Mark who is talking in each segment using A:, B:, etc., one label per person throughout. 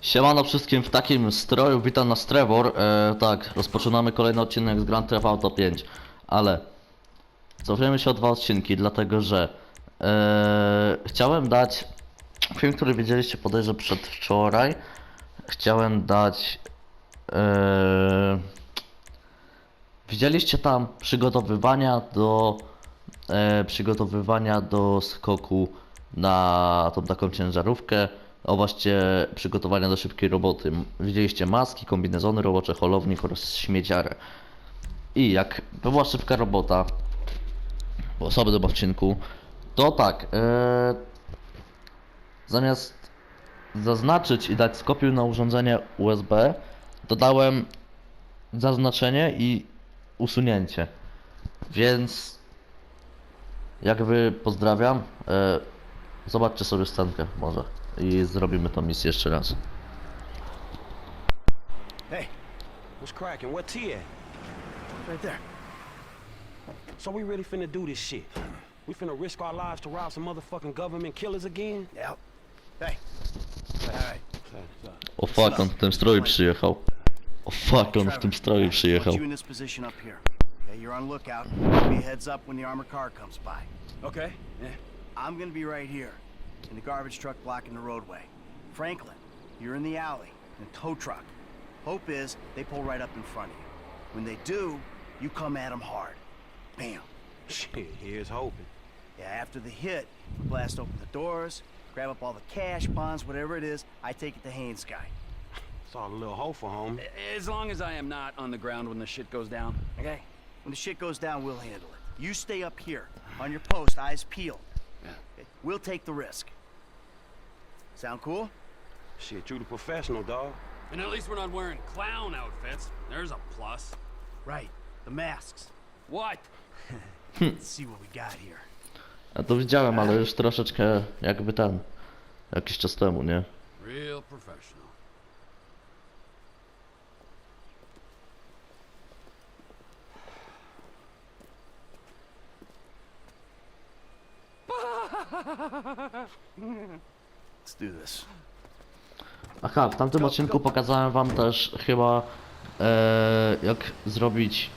A: Siemano wszystkim w takim stroju, witam nas Trevor. E, tak, rozpoczynamy kolejny odcinek z Grand Theft Auto 5, ale cofniemy się o dwa odcinki, dlatego że e, chciałem dać film, który widzieliście podejrzewam przedwczoraj. Chciałem dać e, widzieliście tam przygotowywania do e, przygotowywania do skoku na tą taką ciężarówkę. O właśnie przygotowania do szybkiej roboty. Widzieliście maski, kombinezony robocze, holownik oraz śmieciarę. I jak była szybka robota w osobnym odcinku, to tak, e, zamiast zaznaczyć i dać skopiuj na urządzenie USB, dodałem zaznaczenie i usunięcie. Więc jakby pozdrawiam. E, zobaczcie sobie scenkę może i zrobimy tą misję jeszcze raz.
B: Hey, what's cracking? What T at?
C: Right there.
B: So we really finna do this shit? We finna risk our lives to rob some motherfucking government killers again?
C: Yep. Hey.
A: O fuck, on w tym stroju przyjechał. O fuck, on w tym stroju przyjechał.
C: Put you in this position up here. Okay, you're on lookout. A heads up when the armored car comes by.
B: Okay, yeah.
C: I'm gonna be right here, in the garbage truck blocking the roadway. Franklin, you're in the alley, in a tow truck. Hope is they pull right up in front of you. When they do, you come at them hard. Bam.
B: Shit, here's hoping.
C: Yeah, after the hit, we blast open the doors, grab up all the cash, bonds, whatever it is. I take it to Haynes guy.
B: It's all a little hopeful, homie.
D: As long as I am not on the ground when the shit goes down.
C: Okay? When the shit goes down, we'll handle it. You stay up here, on your post, eyes peeled. We'll take the risk. Sound cool?
B: Shit, you the professional, dog.
D: And at least we're not wearing clown outfits. There's a plus.
C: Right. The masks.
D: What?
C: Let's see what we got here.
A: Ja to widziałem, ale już troszeczkę jakby ten. Jakiś czas temu, nie?
D: Real professional.
C: Let's do this.
A: Aha, w tamtym odcinku pokazałem wam też chyba e, jak zrobić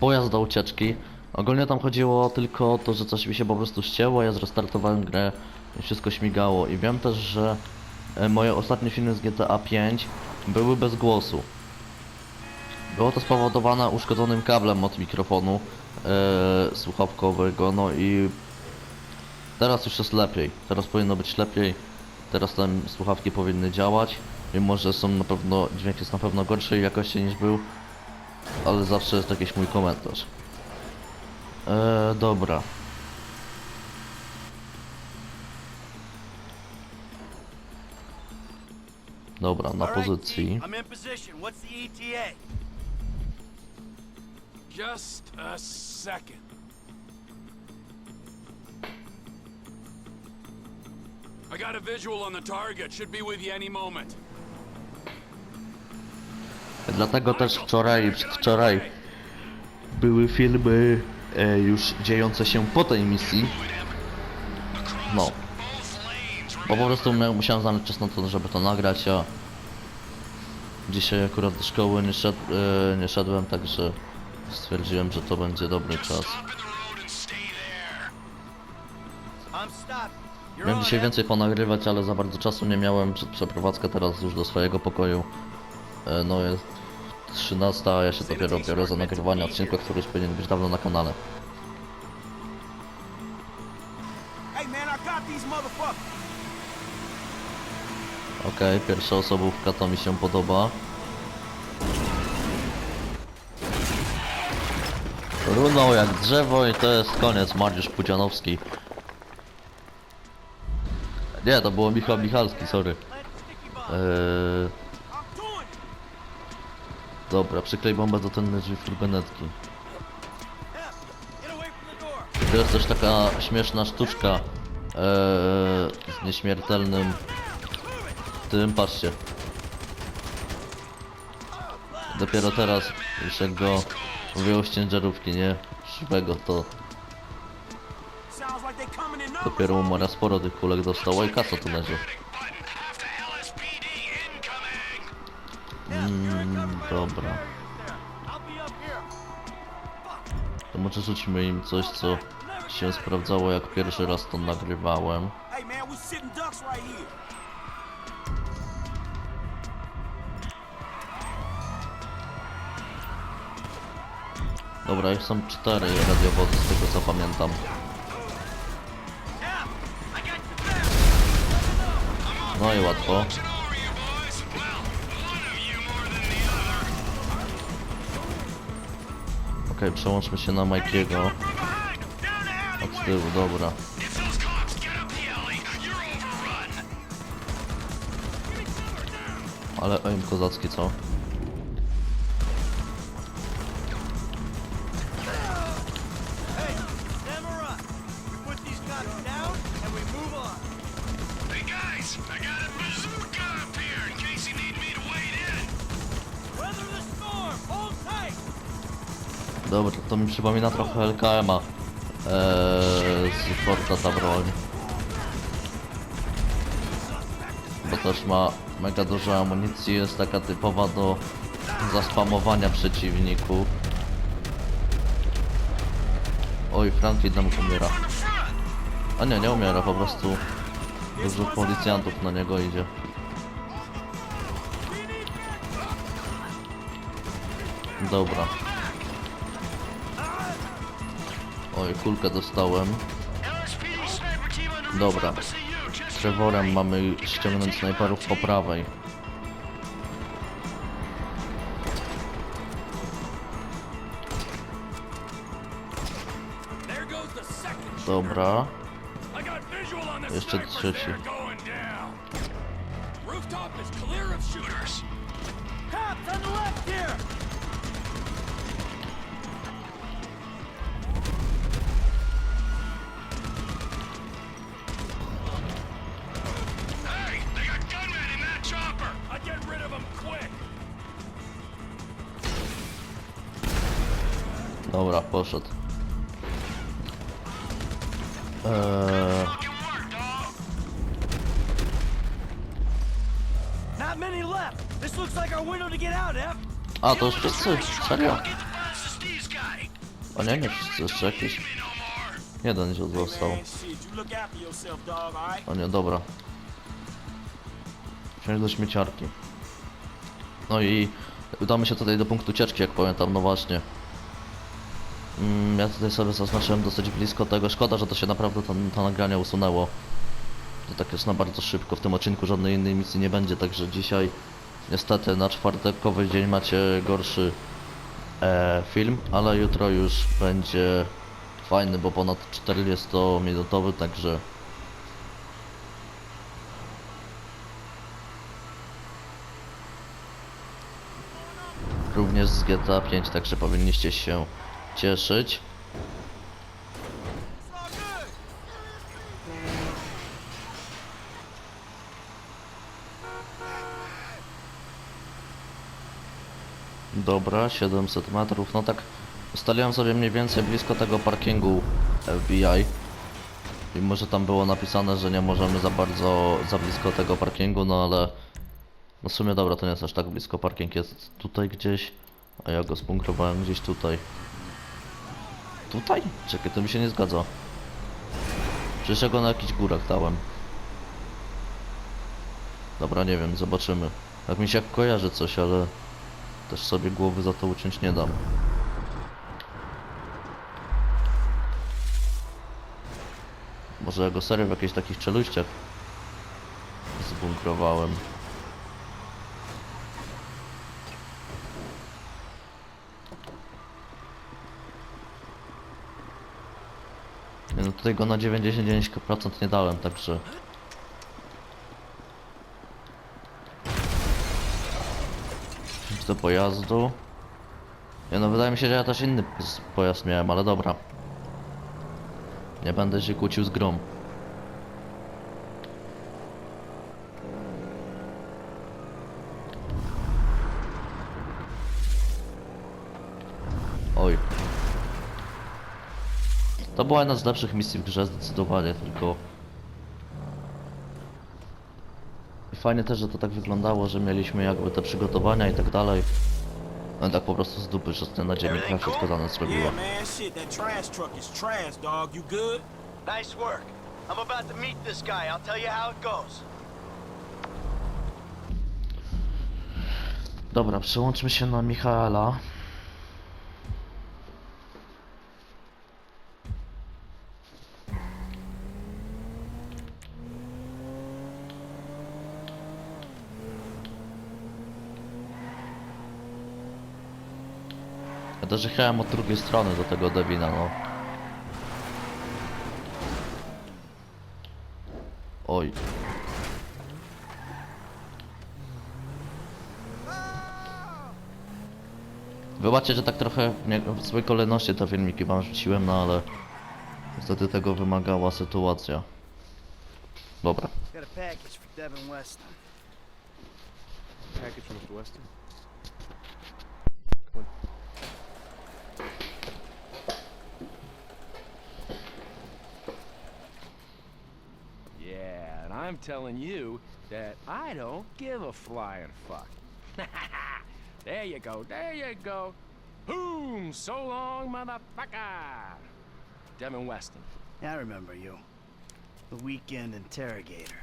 A: pojazd do ucieczki. Ogólnie tam chodziło tylko o to, że coś mi się po prostu ścięło, ja zrestartowałem grę i wszystko śmigało. I wiem też, że e, moje ostatnie filmy z GTA 5 były bez głosu. Było to spowodowane uszkodzonym kablem od mikrofonu e, słuchawkowego, no i teraz już jest lepiej. Teraz powinno być lepiej. Teraz te słuchawki powinny działać. Mimo, że są na pewno, dźwięk jest na pewno gorszej jakości niż był. Ale zawsze jest jakiś mój komentarz. Eee, dobra. Dobra, na pozycji.
C: E?
D: Just a second. Got a visual on the target. Should be with you any moment.
A: Dlatego też wczoraj i przedwczoraj były filmy e, już dziejące się po tej misji. No. Bo po prostu miał- musiałem znaleźć czas na to, żeby to nagrać, a dzisiaj akurat do szkoły nie, szedł, e, nie szedłem, także stwierdziłem, że to będzie dobry czas. Miałem dzisiaj więcej ponagrywać, ale za bardzo czasu nie miałem przed przeprowadzkę teraz już do swojego pokoju. E, No jest 13, a ja się dopiero biorę za nagrywanie odcinka, który już powinien być dawno na kanale. Okej, pierwsza osobówka to mi się podoba. Runął jak drzewo i to jest koniec, Mariusz Pudzianowski. Nie, to było Michał Michalski, sorry. Eee, dobra, przyklej bombę do tylnej drzwi furgonetki. To jest też taka śmieszna sztuczka eee, z nieśmiertelnym tym, patrzcie. Dopiero teraz, jak go wyjął z ciężarówki, nie? Żywego, to dopiero mu Mara sporo tych kulek dostał. Oj, kasa tu leży. Mm, dobra. To może rzucimy im coś, co się sprawdzało jak pierwszy raz to nagrywałem. Dobra, już są cztery radiowozy z tego co pamiętam. No i łatwo. Okej, przełączmy się na Mikey'ego. Od tyłu, dobra. Ale aim kozacki, co? Dobra, to mi przypomina trochę LKM-a eee, z Forza ta broń. Bo też ma mega dużo amunicji, jest taka typowa do zaspamowania przeciwników. Oj, Franklin nam umiera. A nie, nie umiera, po prostu dużo policjantów na niego idzie. Dobra. Oj, kulkę dostałem. Dobra. Trevorem mamy ściągnąć snajperów po prawej. Dobra. Jeszcze trzeci.
D: Rooftop is clear of shooters.
C: Left here!
D: Get
C: out, F!
A: a, to już wszyscy? Serio? O nie, nie wszyscy, jeszcze jakiś. Jeden się został. O nie, dobra. Wsiąść do śmieciarki. No i udamy się tutaj do punktu ucieczki, jak pamiętam, no właśnie. Mm, ja tutaj sobie zaznaczyłem dosyć blisko tego. Szkoda, że to się naprawdę to, to nagranie usunęło. To tak jest na bardzo szybko. W tym odcinku żadnej innej misji nie będzie, także dzisiaj niestety na czwartekowy dzień macie gorszy e, film, ale jutro już będzie fajny, bo ponad 40-minutowy, także również z GTA 5, także powinniście się cieszyć. Dobra, 700 metrów, no tak ustaliłem sobie mniej więcej blisko tego parkingu FBI. Mimo, że tam było napisane, że nie możemy za bardzo, za blisko tego parkingu, no ale no w sumie dobra, to nie jest aż tak blisko, parking jest tutaj gdzieś, a ja go spunkrowałem gdzieś tutaj. Tutaj? Czekaj, to mi się nie zgadza. Przecież ja go na jakichś górach dałem. Dobra, nie wiem, zobaczymy. Jak mi się kojarzy coś, ale też sobie głowy za to uciąć nie dam. Może ja go serio w jakichś takich czeluściach zbunkrowałem. No tutaj go na 99% nie dałem, także... Do pojazdu. Nie no, wydaje mi się, że ja też inny pojazd miałem, ale dobra. Nie będę się kłócił z grom. Oj. To była jedna z lepszych misji w grze zdecydowanie, tylko... I fajnie też, że to tak wyglądało, że mieliśmy jakby te przygotowania i tak dalej. No tak po prostu z dupy, że z dnia na dzień gra wszystko za nas zrobiła.
E: Yeah, man, shit, that trash truck is trash, dog. You good?
C: Nice work. I'm about to meet this guy. I'll tell you how it goes.
A: Dobra, przełączmy się na Michaela. Też jechałem od drugiej strony do tego Devina, no. Oj. Wybaczcie, że tak trochę nie- w złej kolejności te filmiki wam rzuciłem, no ale niestety tego wymagała sytuacja. Dobra.
C: Got a package for Devin Weston.
B: Package from Mr. Weston.
F: I'm telling you that I don't give a flying fuck. there you go, there you go. Boom! So long, motherfucker! Devin Weston.
C: I remember you. The weekend interrogator.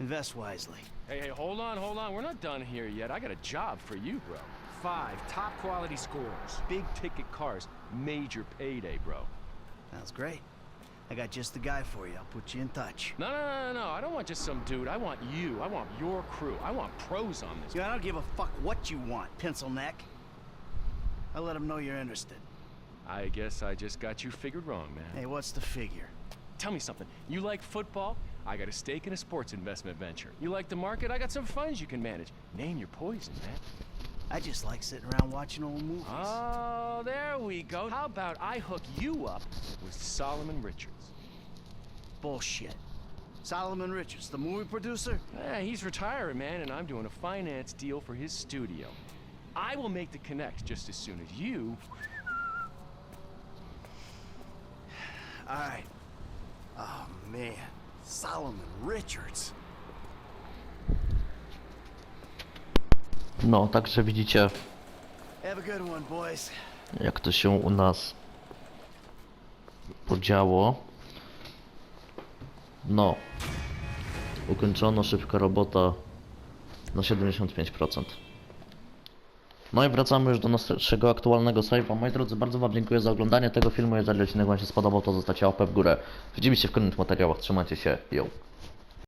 C: Invest wisely.
F: Hey, hey, hold on, hold on. We're not done here yet. I got a job for you, bro. Five top quality scores, big ticket cars, major payday, bro.
C: Sounds great. I got just the guy for you. I'll put you in touch.
F: No, no, no, no, no. I don't want just some dude. I want you. I want your crew. I want pros on this.
C: Yeah, I don't give a fuck what you want, pencil neck. I'll let them know you're interested.
F: I guess I just got you figured wrong, man.
C: Hey, what's the figure?
F: Tell me something. You like football? I got a stake in a sports investment venture. You like the market? I got some funds you can manage. Name your poison, man.
C: I just like sitting around watching old movies.
F: Oh, there we go. How about I hook you up with Solomon Richards?
C: Bullshit. Solomon Richards, the movie producer?
F: Yeah, he's retiring, man, and I'm doing a finance deal for his studio. I will make the connect just as soon as you.
C: All right. Oh, man. Solomon Richards.
A: No, także widzicie,
C: Have a good one, boys.
A: jak to się u nas podziało. No. Ukończono szybka robota na 75%. No i wracamy już do naszego aktualnego save'a. Moi drodzy, bardzo Wam dziękuję za oglądanie tego filmu. Jeżeli odcinek Wam się spodobał, to zostawcie łapę w górę. Widzimy się w kolejnych materiałach. Trzymajcie się. Yo.